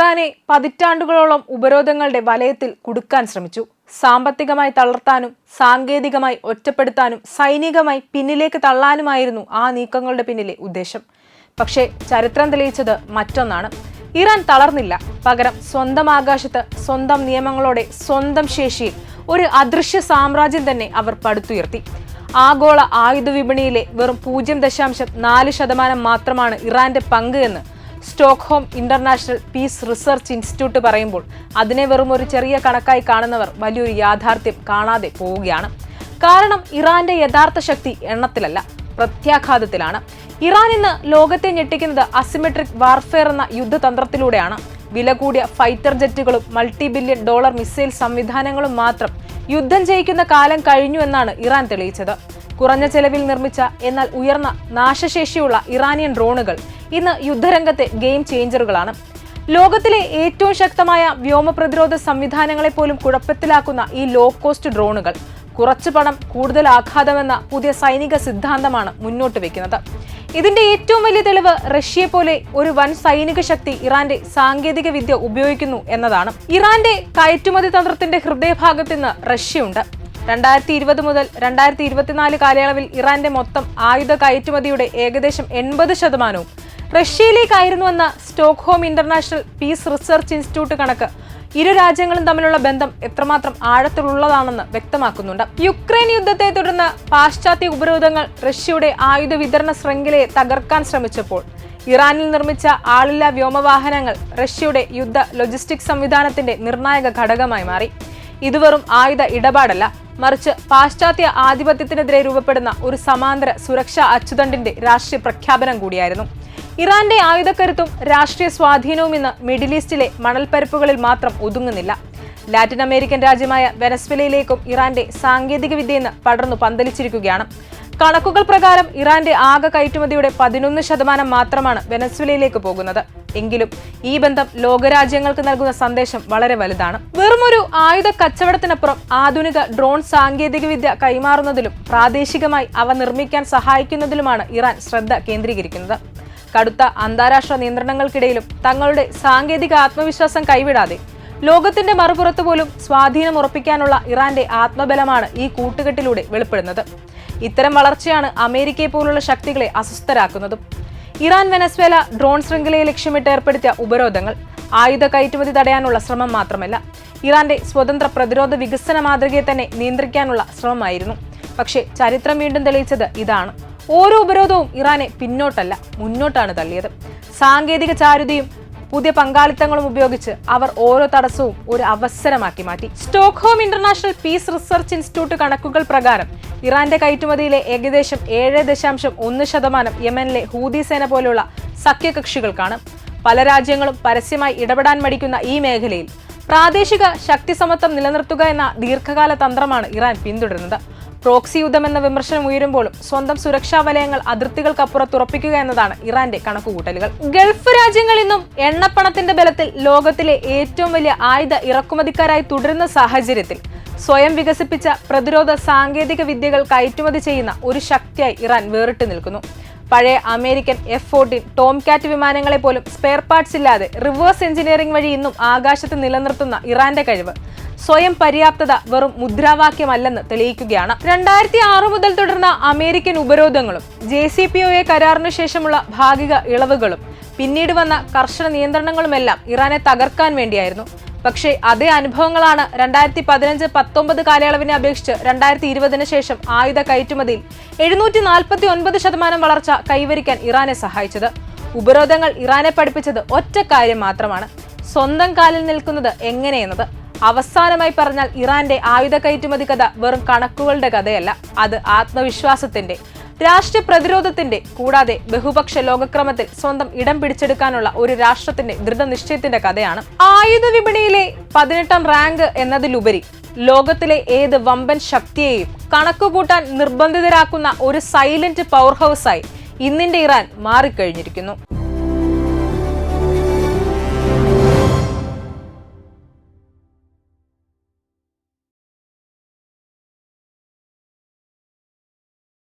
ഇറാനെ പതിറ്റാണ്ടുകളോളം ഉപരോധങ്ങളുടെ വലയത്തിൽ കുടുക്കാൻ ശ്രമിച്ചു. സാമ്പത്തികമായി തളർത്താനും സാങ്കേതികമായി ഒറ്റപ്പെടുത്താനും സൈനികമായി പിന്നിലേക്ക് തള്ളാനുമായിരുന്നു ആ നീക്കങ്ങളുടെ പിന്നിലെ ഉദ്ദേശം. പക്ഷേ ചരിത്രം തെളിയിച്ചത് മറ്റൊന്നാണ്. ഇറാൻ തളർന്നില്ല. പകരം സ്വന്തം ആകാശത്ത് സ്വന്തം നിയമങ്ങളോടെ സ്വന്തം ശേഷിയിൽ ഒരു അദൃശ്യ സാമ്രാജ്യം തന്നെ അവർ പടുത്തുയർത്തി. ആഗോള ആയുധ വിപണിയിലെ വെറും പൂജ്യം ദശാംശം നാല് ശതമാനം മാത്രമാണ് ഇറാന്റെ പങ്ക് എന്ന് Stockholm International Peace Research Institute പറയുമ്പോൾ അതിനെ വെറും ഒരു ചെറിയ കണക്കായി കാണുന്നവർ വലിയൊരു യാഥാർത്ഥ്യം കാണാതെ പോവുകയാണ്. കാരണം ഇറാന്റെ യഥാർത്ഥ ശക്തി എണ്ണത്തിലല്ല പ്രത്യാഘാതത്തിലാണ്. ഇറാൻ ഇന്ന് ലോകത്തെ ഞെട്ടിക്കുന്നത് അസിമെട്രിക് വാർഫെയർ എന്ന യുദ്ധതന്ത്രത്തിലൂടെയാണ്. വില കൂടിയ ഫൈറ്റർ ജെറ്റുകളും മൾട്ടി ബില്യൺ ഡോളർ മിസൈൽ സംവിധാനങ്ങളും മാത്രം യുദ്ധം ജയിക്കുന്ന കാലം കഴിഞ്ഞു എന്നാണ് ഇറാൻ തെളിയിച്ചത്. കുറഞ്ഞ ചെലവിൽ നിർമ്മിച്ച എന്നാൽ ഉയർന്ന നാശശേഷിയുള്ള ഇറാനിയൻ ഡ്രോണുകൾ ഇന്ന് യുദ്ധരംഗത്തെ ഗെയിം ചേഞ്ചറുകളാണ്. ലോകത്തിലെ ഏറ്റവും ശക്തമായ വ്യോമ പ്രതിരോധ സംവിധാനങ്ങളെ പോലും കുഴപ്പത്തിലാക്കുന്ന ഈ ലോ കോസ്റ്റ് ഡ്രോണുകൾ കുറച്ച് പണം കൂടുതൽ ആഘാതമെന്ന പുതിയ സൈനിക സിദ്ധാന്തമാണ് മുന്നോട്ട് വെക്കുന്നത്. ഇതിന്റെ ഏറ്റവും വലിയ തെളിവ് റഷ്യയെ പോലെ ഒരു വൻ സൈനിക ശക്തി ഇറാന്റെ സാങ്കേതിക വിദ്യ ഉപയോഗിക്കുന്നു എന്നതാണ്. ഇറാന്റെ കയറ്റുമതി തന്ത്രത്തിന്റെ ഹൃദയഭാഗത്ത് നിന്ന് റഷ്യയുണ്ട്. രണ്ടായിരത്തി ഇരുപത് മുതൽ രണ്ടായിരത്തി ഇരുപത്തിനാല് കാലയളവിൽ ഇറാന്റെ മൊത്തം ആയുധ കയറ്റുമതിയുടെ ഏകദേശം എൺപത് ശതമാനവും റഷ്യയിലേക്കായിരുന്നുവെന്ന Stockholm International Peace Research Institute കണക്ക്. ഇരു രാജ്യങ്ങളും തമ്മിലുള്ള ബന്ധം എത്രമാത്രം ആഴത്തിലുള്ളതാണെന്ന് വ്യക്തമാക്കുന്നുണ്ട്. യുക്രൈൻ യുദ്ധത്തെ തുടർന്ന് പാശ്ചാത്യ ഉപരോധങ്ങൾ റഷ്യയുടെ ആയുധ വിതരണ ശൃംഖലയെ തകർക്കാൻ ശ്രമിച്ചപ്പോൾ ഇറാനിൽ നിർമ്മിച്ച ആളില്ലാ വ്യോമവാഹനങ്ങൾ റഷ്യയുടെ യുദ്ധ ലോജിസ്റ്റിക് സംവിധാനത്തിന്റെ നിർണായക ഘടകമായി മാറി. ഇത് വെറും ആയുധ ഇടപാടല്ല. മറിച്ച് പാശ്ചാത്യ ആധിപത്യത്തിനെതിരെ രൂപപ്പെടുന്ന ഒരു സമാന്തര സുരക്ഷാ അച്ചുതണ്ടിന്റെ രാഷ്ട്രീയ പ്രഖ്യാപനം കൂടിയായിരുന്നു. ഇറാന്റെ ആയുധക്കരുത്തും രാഷ്ട്രീയ സ്വാധീനവും ഇന്ന് മിഡിൽ ഈസ്റ്റിലെ മണൽപ്പരപ്പുകളിൽ മാത്രം ഒതുങ്ങുന്നില്ല. ലാറ്റിൻ അമേരിക്കൻ രാജ്യമായ വെനസ്വലയിലേക്കും ഇറാന്റെ സാങ്കേതിക വിദ്യയെന്ന് പടർന്നു പന്തലിച്ചിരിക്കുകയാണ്. കണക്കുകൾ പ്രകാരം ഇറാന്റെ ആകെ കയറ്റുമതിയുടെ പതിനൊന്ന് ശതമാനം മാത്രമാണ് വെനസ്വലയിലേക്ക് പോകുന്നത്. എങ്കിലും ഈ ബന്ധം ലോകരാജ്യങ്ങൾക്ക് നൽകുന്ന സന്ദേശം വളരെ വലുതാണ്. വെറുമൊരു ആയുധ കച്ചവടത്തിനപ്പുറം ആധുനിക ഡ്രോൺ സാങ്കേതികവിദ്യ കൈമാറുന്നതിലും പ്രാദേശികമായി അവ നിർമ്മിക്കാൻ സഹായിക്കുന്നതിലുമാണ് ഇറാൻ ശ്രദ്ധ കേന്ദ്രീകരിക്കുന്നത്. കടുത്ത അന്താരാഷ്ട്ര നിയന്ത്രണങ്ങൾക്കിടയിലും തങ്ങളുടെ സാങ്കേതിക ആത്മവിശ്വാസം കൈവിടാതെ ലോകത്തിന്റെ മറുപുറത്ത് പോലും സ്വാധീനം ഉറപ്പിക്കാനുള്ള ഇറാന്റെ ആത്മബലമാണ് ഈ കൂട്ടുകെട്ടിലൂടെ വെളിപ്പെടുന്നത്. ഇത്തരം വളർച്ചയാണ് അമേരിക്കയെ പോലുള്ള ശക്തികളെ അസ്വസ്ഥരാക്കുന്നതും. ഇറാൻ വെനസ്വേല ഡ്രോൺ ശൃംഖലയെ ലക്ഷ്യമിട്ട് ഏർപ്പെടുത്തിയ ഉപരോധങ്ങൾ ആയുധ കയറ്റുമതി തടയാനുള്ള ശ്രമം മാത്രമല്ല ഇറാന്റെ സ്വതന്ത്ര പ്രതിരോധ വികസന മാതൃകയെ തന്നെ നിയന്ത്രിക്കാനുള്ള ശ്രമമായിരുന്നു. പക്ഷേ ചരിത്രം വീണ്ടും തെളിയിച്ചത് ഇതാണ്. ഓരോ ഉപരോധവും ഇറാനെ പിന്നോട്ടല്ല മുന്നോട്ടാണ് തള്ളിയത്. സാങ്കേതിക ചാരുതയും പുതിയ പങ്കാളിത്തങ്ങളും ഉപയോഗിച്ച് അവർ ഓരോ തടസ്സവും ഒരു അവസരമാക്കി മാറ്റി. Stockholm International Peace Research Institute കണക്കുകൾ പ്രകാരം ഇറാന്റെ കയറ്റുമതിയിലെ ഏകദേശം ഏഴ് ദശാംശം ഒന്ന് ശതമാനം യമനിലെ ഹൂതി സേന പോലുള്ള സഖ്യകക്ഷികൾക്കാണ്. പല രാജ്യങ്ങളും പരസ്യമായി ഇടപെടാൻ മടിക്കുന്ന ഈ മേഖലയിൽ പ്രാദേശിക ശക്തി സമത്വം നിലനിർത്തുക എന്ന ദീർഘകാല തന്ത്രമാണ് ഇറാൻ പിന്തുടരുന്നത്. പ്രോക്സി യുദ്ധം എന്ന വിമർശനം ഉയരുമ്പോഴും സ്വന്തം സുരക്ഷാ വലയങ്ങൾ അതിർത്തികൾക്കപ്പുറത്ത് ഉറപ്പിക്കുക എന്നതാണ് ഇറാന്റെ കണക്കുകൂട്ടലുകൾ. ഗൾഫ് രാജ്യങ്ങൾ ഇന്നും എണ്ണപ്പണത്തിന്റെ ബലത്തിൽ ലോകത്തിലെ ഏറ്റവും വലിയ ആയുധ ഇറക്കുമതിക്കാരായി തുടരുന്ന സാഹചര്യത്തിൽ സ്വയം വികസിപ്പിച്ച പ്രതിരോധ സാങ്കേതിക വിദ്യകൾ കയറ്റുമതി ചെയ്യുന്ന ഒരു ശക്തിയായി ഇറാൻ വേറിട്ട് നിൽക്കുന്നു. പഴയ അമേരിക്കൻ എഫ് ഫോർട്ടീൻ ടോം കാറ്റ് വിമാനങ്ങളെ പോലും സ്പെയർ പാർട്സ് ഇല്ലാതെ റിവേഴ്സ് എഞ്ചിനീയറിംഗ് വഴി ഇന്നും ആകാശത്ത് നിലനിർത്തുന്ന ഇറാന്റെ കഴിവ്. സ്വയം പര്യാപ്തത വെറും മുദ്രാവാക്യമല്ലെന്ന് തെളിയിക്കുകയാണ്. രണ്ടായിരത്തി ആറ് മുതൽ തുടർന്ന American ഉപരോധങ്ങളും J C P O A കരാറിനു ശേഷമുള്ള ഭാഗിക ഇളവുകളും പിന്നീട് വന്ന കർശന നിയന്ത്രണങ്ങളുമെല്ലാം ഇറാനെ തകർക്കാൻ വേണ്ടിയായിരുന്നു. പക്ഷേ അതേ അനുഭവങ്ങളാണ് രണ്ടായിരത്തി പതിനഞ്ച് പത്തൊമ്പത് കാലയളവിനെ അപേക്ഷിച്ച് രണ്ടായിരത്തി ഇരുപതിന് ശേഷം ആയുധ കയറ്റുമതിയിൽ എഴുന്നൂറ്റി നാൽപ്പത്തി ഒൻപത് ശതമാനം വളർച്ച കൈവരിക്കാൻ ഇറാനെ സഹായിച്ചത്. ഉപരോധങ്ങൾ ഇറാനെ പഠിപ്പിച്ചത് ഒറ്റ കാര്യം മാത്രമാണ്. സ്വന്തം കാലിൽ നിൽക്കുന്നത് എങ്ങനെയെന്നത്? അവസാനമായി പറഞ്ഞാൽ ഇറാന്റെ ആയുധ കയറ്റുമതി കഥ വെറും കണക്കുകളുടെ കഥയല്ല. അത് ആത്മവിശ്വാസത്തിന്റെ രാഷ്ട്രീയ പ്രതിരോധത്തിന്റെ കൂടാതെ ബഹുപക്ഷ ലോകക്രമത്തിൽ സ്വന്തം ഇടം പിടിച്ചെടുക്കാനുള്ള ഒരു രാഷ്ട്രത്തിന്റെ ദൃഢനിശ്ചയത്തിന്റെ കഥയാണ്. ആയുധ വിപണിയിലെ പതിനെട്ടാം റാങ്ക് എന്നതിലുപരി ലോകത്തിലെ ഏത് വമ്പൻ ശക്തിയെയും കണക്കുകൂട്ടാൻ നിർബന്ധിതരാക്കുന്ന ഒരു സൈലന്റ് പവർ ഹൗസായി ഇന്നിന്റെ ഇറാൻ മാറിക്കഴിഞ്ഞിരിക്കുന്നു.